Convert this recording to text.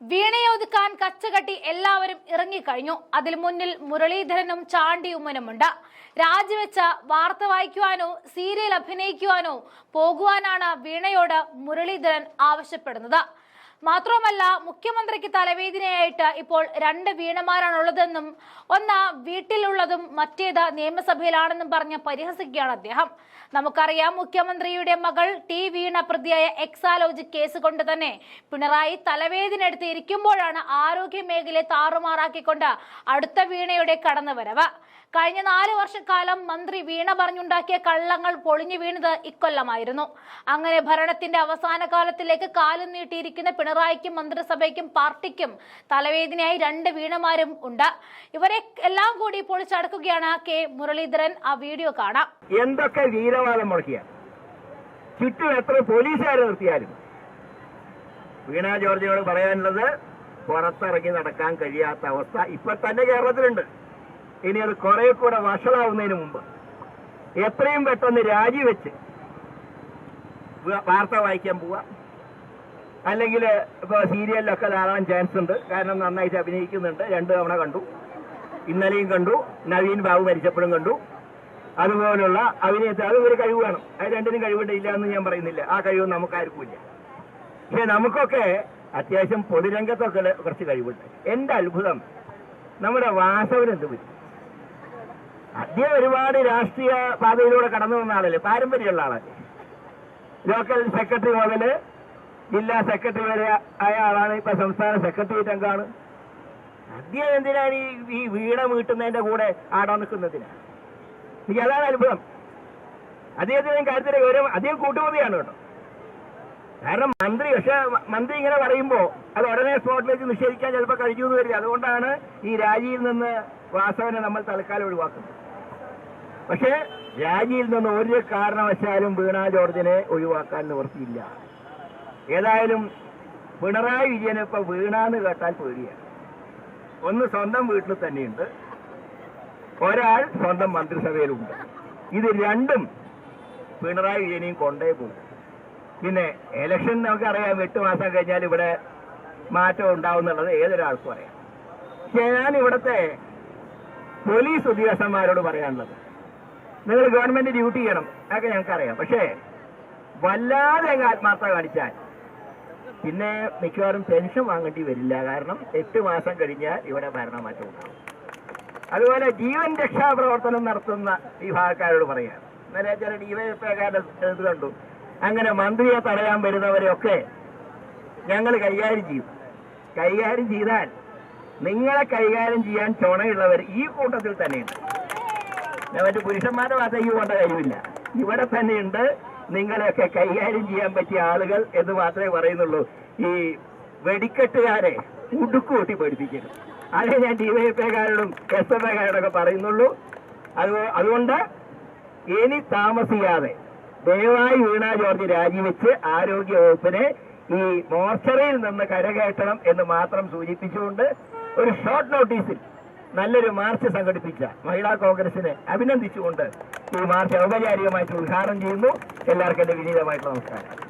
വീണയൊതുക്കാൻ കച്ചകെട്ടി എല്ലാവരും ഇറങ്ങിക്കഴിഞ്ഞു. അതിൽ മുന്നിൽ മുരളീധരനും ചാണ്ടിയുമ്മനുമുണ്ട്. രാജിവെച്ച വാർത്ത വായിക്കുവാനോ സീരിയൽ അഭിനയിക്കുവാനോ പോകുവാനാണ് വീണയോട് മുരളീധരൻ ആവശ്യപ്പെടുന്നത്. മാത്രവുമല്ല മുഖ്യമന്ത്രിക്ക് തലവേദനയായിട്ട് ഇപ്പോൾ രണ്ട് വീണമാരാണുള്ളതെന്നും ഒന്ന് വീട്ടിലുള്ളതും മറ്റേത് നിയമസഭയിലാണെന്നും പറഞ്ഞ് പരിഹസിക്കുകയാണ് അദ്ദേഹം. നമുക്കറിയാം മുഖ്യമന്ത്രിയുടെ മകൾ ടി വീണ പ്രതിയായ എക്സാലോജി കേസ് കൊണ്ട് തന്നെ പിണറായി തലവേദന എടുത്ത് ഇരിക്കുമ്പോഴാണ് ആരോഗ്യ മേഖലയെ താറുമാറാക്കിക്കൊണ്ട് അടുത്ത വീണയുടെ കടന്നുവരവ്. കഴിഞ്ഞ നാല് വർഷക്കാലം മന്ത്രി വീണ പറഞ്ഞുണ്ടാക്കിയ കള്ളങ്ങൾ പൊളിഞ്ഞു വീണത് ഇക്കൊല്ലമായിരുന്നു. അങ്ങനെ ഭരണത്തിന്റെ അവസാന കാലത്തിലേക്ക് കാലം നീട്ടിയിരിക്കുന്ന പിണറായിക്കും മന്ത്രിസഭയ്ക്കും പാർട്ടിക്കും തലവേദനയായി രണ്ട് വീണമാരും ഉണ്ട്. ഇവരെ എല്ലാം കൂടി പൊളിച്ചടക്കുകയാണ് കെ മുരളീധരൻ. ആ വീഡിയോ കാണാം. എന്തൊക്കെ വീരവാദം മുടക്കിയ ചുറ്റും എത്ര പോലീസുകാരെ നിർത്തിയാലും. വീണ ജോർജിനോട് പറയാനുള്ളത് പുറത്തിറങ്ങി നടക്കാൻ കഴിയാത്ത അവസ്ഥ ഇപ്പൊ തന്നെ കേരളത്തിലുണ്ട്. ഇനി അത് കുറെ കൂടെ വഷളാവുന്നതിന് മുമ്പ്. എത്രയും പെട്ടെന്ന് രാജിവെച്ച് വാർത്ത വായിക്കാൻ പോവാ. അല്ലെങ്കിൽ ഇപ്പോൾ സീരിയലിലൊക്കെ ധാരാളം ചാൻസ് ഉണ്ട്. കാരണം നന്നായിട്ട് അഭിനയിക്കുന്നുണ്ട്. രണ്ട് തവണ കണ്ടു. ഇന്നലെയും കണ്ടു. നവീൻ ബാബു മരിച്ചപ്പോഴും കണ്ടു. അതുപോലുള്ള അഭിനയത്തെ അത് ഒരു കഴിവ് വേണം. അത് രണ്ടിനും കഴിവുണ്ട് ഇല്ല എന്ന് ഞാൻ പറയുന്നില്ല. ആ കഴിവ് നമുക്കാർക്കും ഇല്ല പക്ഷെ നമുക്കൊക്കെ അത്യാവശ്യം പൊതുരംഗത്തൊക്കെ കുറച്ച് കഴിവുണ്ട്. എന്റെ അത്ഭുതം നമ്മുടെ വാസവൻ എന്ത് പറ്റി? അദ്ദേഹം ഒരുപാട് രാഷ്ട്രീയ പാതയിലൂടെ കടന്നു വന്ന ആളല്ലേ? പാരമ്പര്യമുള്ള ആളല്ലേ? ലോക്കൽ സെക്രട്ടറി മുതൽ ജില്ലാ സെക്രട്ടറി വരെ ആയ ആളാണ് ഇപ്പൊ സംസ്ഥാന സെക്രട്ടേറിയറ്റ് അംഗമാണ് അദ്ദേഹം എന്തിനാണ് ഈ ഈ വീണ വീട്ടുന്നതിന്റെ കൂടെ ആടാൻ നിൽക്കുന്നതിന്? എനിക്ക് അതാണ് അത്ഭുതം അദ്ദേഹത്തിന് കാര്യത്തിലെ ഗൗരവം അദ്ദേഹം കൂട്ടുമതിയാണ് കേട്ടോ. കാരണം മന്ത്രി പക്ഷെ മന്ത്രി ഇങ്ങനെ പറയുമ്പോ അത് ഉടനെ സ്പോട്ടിലേക്ക് നിഷേധിക്കാൻ ചിലപ്പോൾ കഴിഞ്ഞു എന്ന് വരില്ല. അതുകൊണ്ടാണ് ഈ രാജിയിൽ നിന്ന് വാസവനെ നമ്മൾ തൽക്കാലം ഒഴിവാക്കുന്നത്. പക്ഷേ രാജിയിൽ നിന്ന് ഒരു കാരണവശാലും വീണ ജോർജിനെ ഒഴിവാക്കാൻ നിവർത്തിയില്ല ഏതായാലും പിണറായി വിജയനെ ഇപ്പൊ വീണാന്ന് കേട്ടാൽ പേടിയാണ്. ഒന്ന് സ്വന്തം വീട്ടിൽ തന്നെയുണ്ട്. ഒരാൾ സ്വന്തം മന്ത്രിസഭയിലുണ്ട്. ഇത് രണ്ടും പിണറായി വിജയനെയും കൊണ്ടേ പോകും. പിന്നെ ഇലക്ഷൻ നമുക്കറിയാം എട്ട് മാസം കഴിഞ്ഞാൽ ഇവിടെ മാറ്റം ഉണ്ടാവും എന്നുള്ളത് ഏതൊരാൾക്കും അറിയാം. പക്ഷേ ഞാൻ ഇവിടുത്തെ പോലീസ് ഉദ്യോഗസ്ഥന്മാരോട് പറയാനുള്ളത് നിങ്ങൾ ഗവൺമെന്റ് ഡ്യൂട്ടി ചെയ്യണം അതൊക്കെ ഞങ്ങൾക്കറിയാം. പക്ഷേ വല്ലാതെ അങ്ങ് ആത്മാർത്ഥത കാണിച്ചാൽ പിന്നെ മിക്കവാറും പെൻഷൻ വാങ്ങേണ്ടി വരില്ല. കാരണം എട്ട് മാസം കഴിഞ്ഞാൽ ഇവിടെ ഭരണമാറ്റം ഉണ്ടാവും. അതുപോലെ ജീവൻ രക്ഷാ പ്രവർത്തനം നടത്തുന്ന വിഭാഗക്കാരോട് പറയാം. ഇന്നലെ ചില ഡിവൈഎഫ്ഐക്കാരുടെ ഇത് കണ്ടു. അങ്ങനെ മന്ത്രിയെ തടയാൻ വരുന്നവരെയൊക്കെ ഞങ്ങൾ കൈകാര്യം ചെയ്യും. കൈകാര്യം ചെയ്താൽ നിങ്ങളെ കൈകാര്യം ചെയ്യാൻ ചുണയുള്ളവർ ഈ കൂട്ടത്തിൽ തന്നെയുണ്ട്. മറ്റു പുരുഷന്മാരുടെ ഭാഗത്തേക്ക് പോകേണ്ട ഇവിടെ തന്നെയുണ്ട്. നിങ്ങളെയൊക്കെ കൈകാര്യം ചെയ്യാൻ പറ്റിയ ആളുകൾ എന്ന് മാത്രമേ പറയുന്നുള്ളൂ. ഈ വെടിക്കെട്ടുകാരെ ഉടുക്കൂട്ടി പഠിപ്പിക്കരുത് അതേ ഞാൻ ഡിവൈഎഫ്ഐക്കാരോടും എസ് എഫ് ഐക്കാരോടൊക്കെ പറയുന്നുള്ളൂ. അത് അതുകൊണ്ട് ഇനി താമസിയാതെ ദയവായി വീണ ജോർജ് രാജിവെച്ച് ആരോഗ്യ വകുപ്പിനെ ഈ മോർച്ചറിയിൽ നിന്ന് കരകയറ്റണം എന്ന് മാത്രം സൂചിപ്പിച്ചുകൊണ്ട് ഒരു ഷോർട്ട് നോട്ടീസിൽ നല്ലൊരു മാർച്ച് സംഘടിപ്പിച്ച മഹിളാ കോൺഗ്രസിനെ അഭിനന്ദിച്ചുകൊണ്ട് ഈ മാർച്ച് ഔപചാരികമായിട്ട് ഉദ്ഘാടനം ചെയ്യുന്നു. എല്ലാവർക്കും എന്റെ വിനീതമായിട്ടുള്ള നമസ്കാരം.